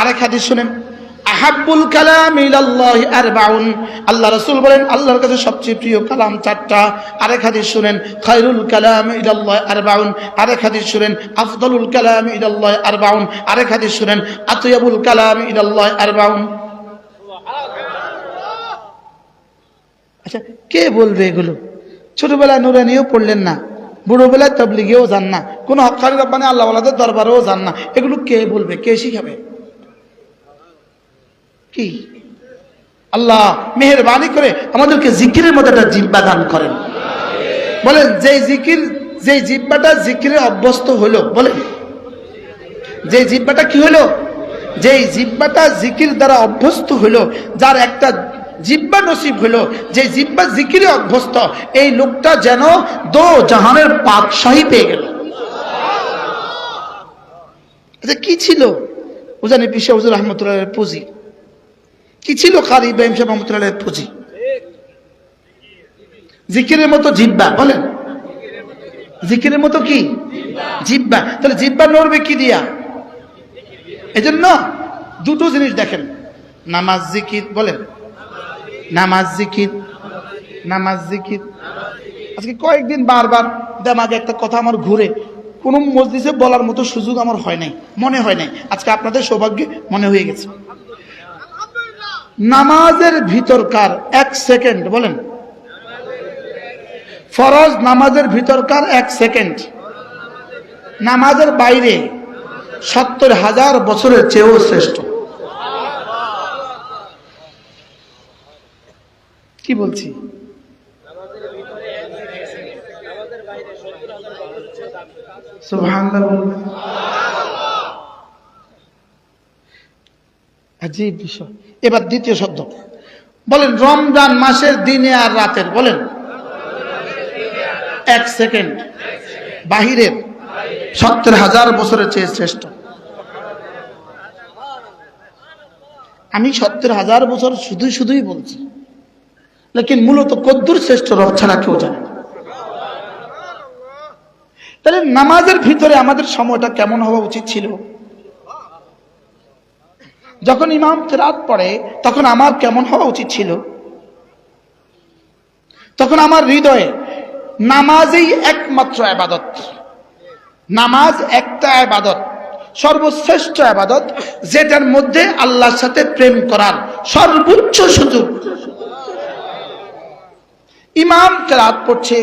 আরেক হাদিস শুনেন। আহাব্বুল কালাম ইলাল্লাহ আরবাউন। আল্লাহ রাসূল বলেন, আল্লাহর কাছে সবচেয়ে প্রিয় কালাম চারটা। আরেক হাদিস শুনেন, খায়রুল কালাম ইলাল্লাহ আরবাউন। আরেক হাদিস শুনেন, আফদলুল কালাম ইলাল্লাহ আরবাউন। আরেক হাদিস শুনেন, আতয়াবুল কালাম ইলাল্লাহ আরবাউন। আচ্ছা কে বলবে এগুলো? ছোটবেলায় নুরানিও পড়লেন না, বুড়োবেলায় তবলিগেও যান না, কোনো হকারি রব্বানি আল্লাহ আল্লাহদের দরবারেও যান না। এগুলো কে বলবে? কে শিখাবে? কি? আল্লাহ মেহরবানি করে আমাদেরকে জিকিরের মধ্যে একটা জিব্বা দান করেন। বলেন যে জিকির যে জিব্বাটা জিকিরে অভ্যস্ত হলো বলেন। যে জিব্বাটা কি হলো যে জিব্বাটা জিকির দ্বারা অভ্যস্ত হলো যার একটা জিব্বা নসিব হলো যে জিব্বা জিকিরে অভ্যস্ত, এই লোকটা যেন দো জাহানের পাতশাহী পেয়ে গেল। আচ্ছা কি ছিল? উজানি পিসা হুজুর রহমতুল্লাহ পুঁজি। কি ছিল কারি ইব্রাহিম সাহেব রহমতুল্লাহ পুঁজি? জিকিরের মতো জিব্বা, বলেন। জিকিরের মতো কি? জিব্বা। তাহলে জিব্বা নড়বে কি দিয়া? এজন্য দুটো জিনিস দেখেন। নামাজ, জিকির, বলেন। নামাজ, জিকির নামাজ, জিকির। আজকে কয়েকদিন বারবার দেমাগে একটা কথা আমার ঘুরে। কোনো মসজিদে বলার মতো সুযোগ আমার হয় নাই, মনে হয় নাই। আজকে আপনাদের সৌভাগ্যে মনে হয়ে গেছে। নামাজের ভিতরকার, এক সেকেন্ড, বলেন। ফরজ নামাজের ভিতরকার, এক সেকেন্ড। নামাজের বাইরে সত্তর হাজার বছরের চেয়েও শ্রেষ্ঠ। কি বলছি? সুবহানাল্লাহ বলবেন। আজীব বিষয়। এবার দ্বিতীয় শব্দ। বলেন, রমজান মাসের দিনে আর রাতের, বলেন। এক সেকেন্ড। বাহিরের, সত্তর হাজার বছরের চেয়ে শ্রেষ্ঠ। আমি সত্তর হাজার বছর শুধুই শুধুই বলছি। লেকিন মূলত কদ্দুর শ্রেষ্ঠ রব ছাড়া কেউ জানে তাহলে নামাজের ভিতরে আমাদের সময়টা কেমন হওয়া উচিত ছিল? যখন ইমাম রাত পড়ে, তখন আমার কেমন হওয়া উচিত ছিল? তখন আমার হৃদয়ে নামাজই একমাত্র আবাদত। নামাজ একটা আবাদত, সর্বশ্রেষ্ঠ আবাদত, যেটার মধ্যে আল্লাহর সাথে প্রেম করার সর্বোচ্চ সুযোগ। ইমাম রাত পড়ছে,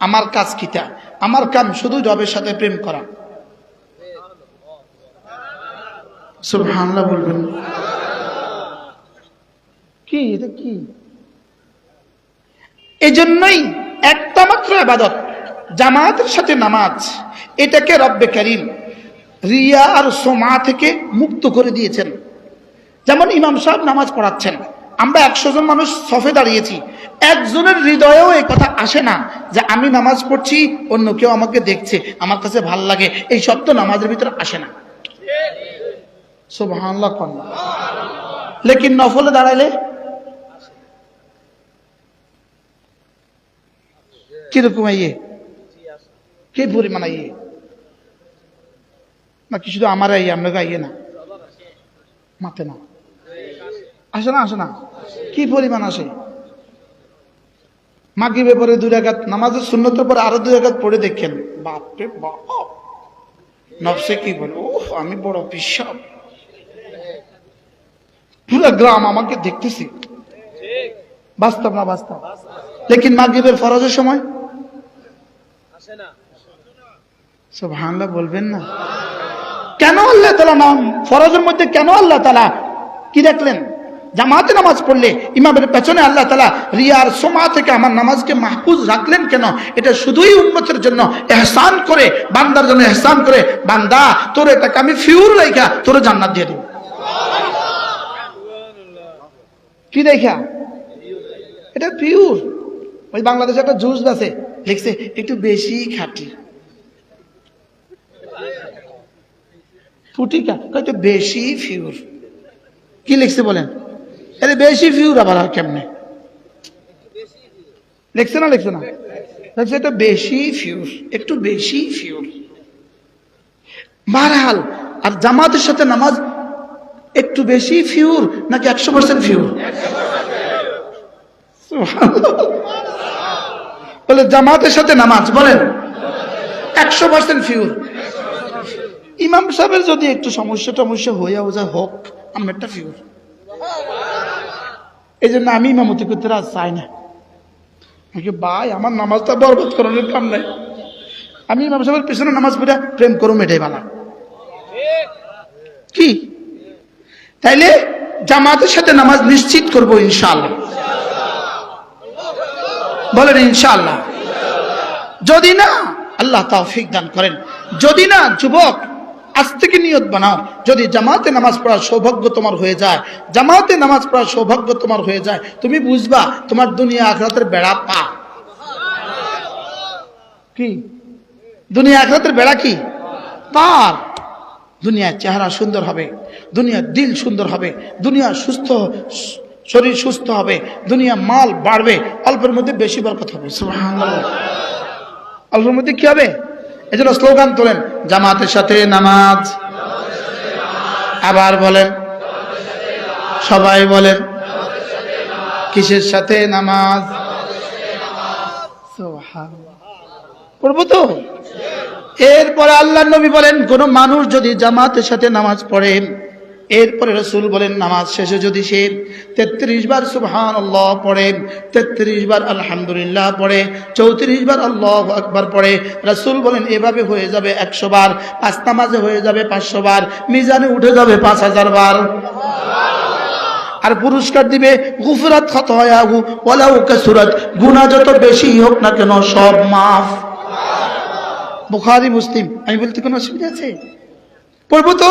আমার কাজ কিটা? আমার কাম শুধু জবের সাথে প্রেম করা। সুবহানাল্লাহ বলবেন। কি এটা কি? এজন্যই একটা মাত্র আবাদত জামাতের সাথে নামাজ এটাকে রব্বে করিম রিয়া আর সোমা থেকে মুক্ত করে দিয়েছেন। যেমন ইমাম সাহেব নামাজ পড়াচ্ছেন আমরা একশো জন মানুষ সফে দাঁড়িয়েছি একজনের হৃদয়েও এই কথা আসে না যে আমি নামাজ পড়ছি অন্য কেউ আমাকে দেখছে আমার কাছে ভালো লাগে এই সব তো নামাজের ভিতরে আসে না। সুবহানাল্লাহ কন্যা। লেকিন নফলে দাঁড়াইলে? কীরকম ইয়ে কি পরিমাণ ইয়ে নাকি শুধু আমার ইয়ে আমরা ইয়ে না? মাতে না। আসে না আসে না? কি পরিমাণ আসে? মাগিবে পরে দুই রাগাত নামাজের শূন্যতের পরে আরও দুই রাগাত পড়ে দেখেন। বাপরে বাপ। নবসে কি বলে? ও আমি বড় পিসাব। পুরো গ্রাম আমাকে দেখতেছি। বাস্তব না বাস্তব? লেকিন মাগরিবের ফরজের সময়? বলবেন না। কেন আল্লাহ তালা নাম? ফরজের মধ্যে কেন আল্লাহ তালা কি দেখলেন? জামাতে নামাজ পড়লে ইমামের পেছনে আল্লাহ তালা রিয়ার সোমা থেকে আমার নামাজকে মাহফুজ রাখলেন কেন? এটা শুধুই উন্মতের জন্য এহসান করে, বান্দার জন্য এহসান করে, বান্দা, তোর এটাকে আমি ফিউর রেখা তোর জান্নাত দিয়ে দেব। কি দেখা? এটা পিওর ওই বাংলাদেশে একটা জুস আছে লিখছে, একটু বেশি খাটি। ফুটিকা একটু বেশি ফিউর কি লিখছে বলেন? আরে বেশি ফিউর আবার হয় কেমনে? লিখছে না লিখছে না? লিখছে এটা বেশি ফিউর একটু বেশি ফিউর বারহাল আর জামাতের সাথে নামাজ একটু বেশি ফিউর নাকি একশো পার্সেন্ট ফিউর? বলে জামাতের সাথে নামাজ, বলেন। একশো পার্সেন্ট ফিউর। ইমাম সাহেবের যদি একটু সমস্যা টমস্যা হইয়াও যায় হোক আমি একটা ফিউর। এই জন্য আমি ইমামতি করতে রাজ চাই না। ভাই, আমার নামাজটা বরবাদ করানোর কাম নাই। আমি ইমাম সাহেবের পিছনে নামাজ পড়ে প্রেম করুম এটাই বালা। কি? তাইলে জামাতের সাথে নামাজ নিশ্চিত করব ইনশাআল্লাহ। বলেন ইনশাআল্লাহ। যদি না, আল্লাহ তৌফিক দান করেন। যদি না, যুবক, আজ থেকে নিয়ত বানাও। যদি জামাতে নামাজ পড়ার সৌভাগ্য তোমার হয়ে যায়, জামাতে নামাজ পড়ার সৌভাগ্য তোমার হয়ে যায়, তুমি বুঝবা তোমার দুনিয়া আখরাতের বেড়া পা। কি? দুনিয়া আখরাতের বেড়া কি? পার। দুনিয়ার চেহারা সুন্দর হবে। দুনিয়ার দিল সুন্দর হবে, দুনিয়া সুস্থ, শরীর সুস্থ হবে, দুনিয়া মাল বাড়বে, অল্পের মধ্যে বেশি বরকত হবে অল্পের মধ্যে কি হবে? এই জন্য স্লোগান তোলেন, জামাতের সাথে নামাজ। আবার বলেন, সবাই বলেন, কিসের সাথে নামাজ। পড়ব তো? এরপরে আল্লাহ নবী বলেন, কোন মানুষ যদি জামাতের সাথে নামাজ পড়ে এরপরে রসুল বলেন, নামাজ শেষে যদি সে তেত্রিশ বার সুবহান আল্লাহ পড়ে, তেত্রিশ বার আলহামদুলিল্লাহ পড়ে, চৌত্রিশ বার আল্লাহ আকবার পড়ে, রসুল বলেন, এভাবে হয়ে যাবে একশো বার, পাঁচ নামাজে হয়ে যাবে পাঁচশো বার, মিজানে উঠে যাবে পাঁচ হাজার বার। আর পুরস্কার দিবে, গুফরাত খত আহু ওলাউ কাসুরাত গুণা যত বেশি হোক না কেন সব মাফ। বুখারি, মুসলিম, আমি বলতে কোনো অসুবিধা আছে? পড়ব তো?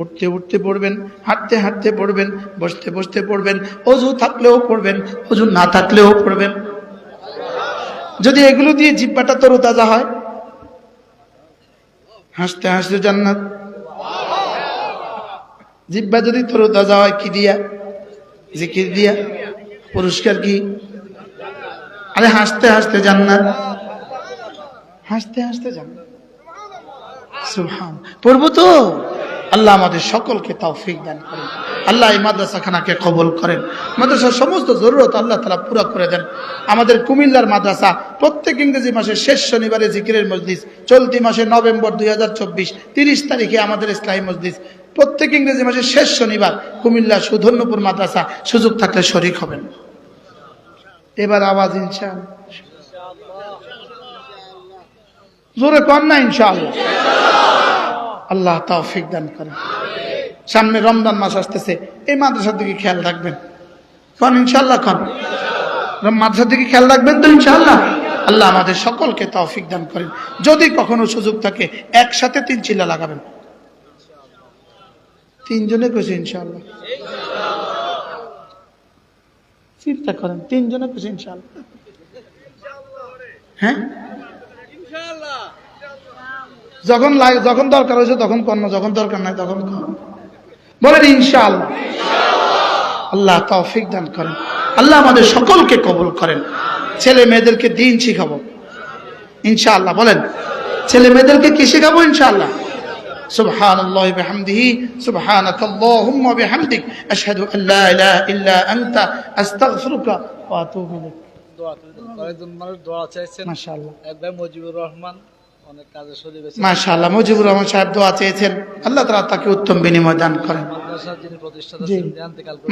উঠতে উঠতে পড়বেন, হাঁটতে হাঁটতে পড়বেন, বসতে বসতে পড়বেন, অজু থাকলেও পড়বেন, অজু না থাকলেও পড়বেন। যদি এগুলো দিয়ে জিব্বাটা তরুতাজা হয়, হাসতে হাসতে জান্নাত। জিব্বা যদি তরুতাজা হয়, কি দিয়া? জিকির দিয়া? পুরস্কার কি? আরে হাসতে হাসতে জান্নাত। হাসতে হাসতে জান্নাত। সুবহান। পড়ব তো? আল্লাহ আমাদের সকলকে তৌফিক দান করেন। আল্লাহ এই মাদ্রাসাখানাকে কবল করেন। মাদ্রাসার সমস্ত জরুরত আল্লাহ তালা পুরা করে দেন। আমাদের কুমিল্লার মাদ্রাসা প্রত্যেক ইংরেজি মাসের শেষ শনিবারে জিকিরের মজলিস, চলতি মাসে নভেম্বর দুই হাজার চব্বিশ, তিরিশ তারিখে আমাদের ইসলামী মজলিস। প্রত্যেক ইংরেজি মাসের শেষ শনিবার কুমিল্লা সুধন্যপুর মাদ্রাসা সুযোগ থাকলে শরিক হবেন। এবার আওয়াজ ইনশাল জোরে কম না আল্লাহ তৌফিক দান করেন। সামনে রমজান মাস আসতেছে, এই মাদ্রাসার দিকে খেয়াল রাখবেন। কন ইনশাল্লাহ কন? মাদ্রাসার দিকে খেয়াল রাখবেন তো ইনশাল্লাহ আল্লাহ আমাদের সকলকে তৌফিক দান করেন। যদি কখনো সুযোগ থাকে, একসাথে তিন চিল্লা লাগাবেন। তিনজনে কেছে ইনশাল্লাহ চিন্তা করেন, তিনজনে কেছে ইনশাল্লাহ হ্যাঁ? যখন লাগে যখন দরকার হয়েছে তখন কর্ণ যখন দরকার নাই তখন কর বলেন ইনশাআল্লাহ আল্লাহ তৌফিক দান করেন আল্লাহ আমাদের সকলকে কবুল করেন ছেলে মেয়েদেরকে দিন শিখাবো ইনশাআল্লাহ বলেন ছেলে মেয়েদেরকে কি শেখাবো ইনশাআল্লাহ سبحان الله بحمده سبحانك اللهم وبحمدك أشهد أن لا إله إلا أنت أستغفرك وأتوب إليك দোয়া কয়েকজন মানুষ দোয়া চাইছেন ما شاء الله মাশাআল্লাহ মুজিবুর রহমান সাহেব দোয়া চেয়েছেন আল্লাহ তাআলা তাকে উত্তম বিনিময় দান করেন।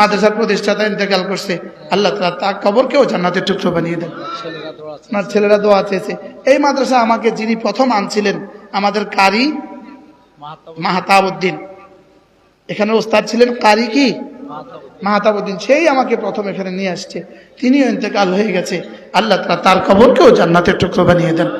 মাদ্রাসার প্রতিষ্ঠাতা ইন্তেকাল করছে। আল্লাহ তার কবরকেও জান্নাতের টুকরো বানিয়ে দেন। আমার ছেলেরা দোয়া চেয়েছে। এই মাদ্রাসা আমাকে যিনি প্রথম আনছিলেন আমাদের কারি মাহাতাবুদ্দিন। এখানে ওস্তাদ ছিলেন কারি কি? মাহাতাবুদ্দিন সেই আমাকে প্রথম এখানে নিয়ে আসছে। তিনিও ইন্তেকাল হয়ে গেছে। আল্লাহ তাআলা তার কবরকেও জান্নাতের টুকরো বানিয়ে দেন।